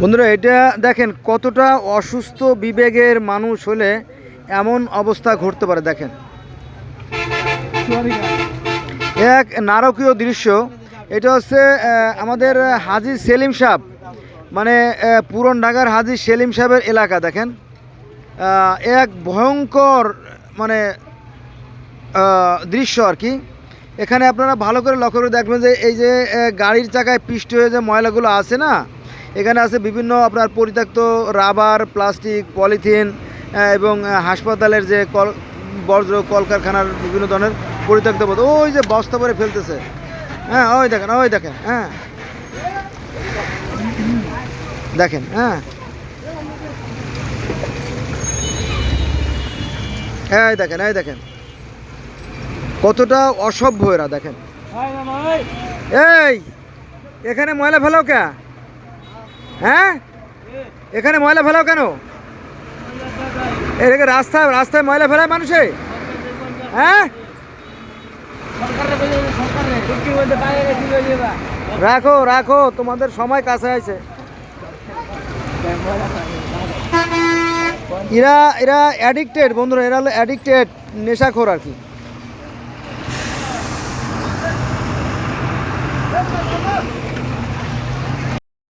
বন্ধুরা, এটা দেখেন কতটা অসুস্থ বিবেগের মানুষ হলে এমন অবস্থা ঘটতে পারে, দেখেন। এক নারকীয় দৃশ্য, এটা হচ্ছে আমাদের হাজি সেলিম সাহেব মানে পুরন ঢাকার হাজি সেলিম সাহেবের এলাকা, দেখেন। এক ভয়ঙ্কর মানে দৃশ্য আর কি। এখানে আপনারা ভালো করে লক্ষ্য করে দেখবেন যে এই যে গাড়ির চাকায় পিষ্ট হয়ে যে ময়লাগুলো আছে না, এখানে আছে বিভিন্ন আপনার পরিত্যক্ত রাবার, প্লাস্টিক, পলিথিন এবং হাসপাতালের যে কল, বর্জ্য কলকারখানার বিভিন্ন ধরনের পরিত্যক্ত পদ ওই যে বস্তা করে ফেলতেছে। হ্যাঁ ওই দেখেন ওই দেখেন হ্যাঁ। দেখেন হ্যাঁ। এই দেখেন এই দেখেন। কতটা অসভ্য এরা, দেখেন। এই, এখানে ময়লা ফেলাও কে? হ্যাঁ? এখানে ময়লা ফেলাও কেন? এদিকে রাস্তায় রাস্তায় ময়লা ফেলায় মানুষে? হ্যাঁ? রাখো রাখো, তোমাদের সময় কাছে আছে। এরা এরা অ্যাডিক্টেড বন্ধুরা, এরা হলো অ্যাডিক্টেড নেশাখোর আর কি। Come on, come on.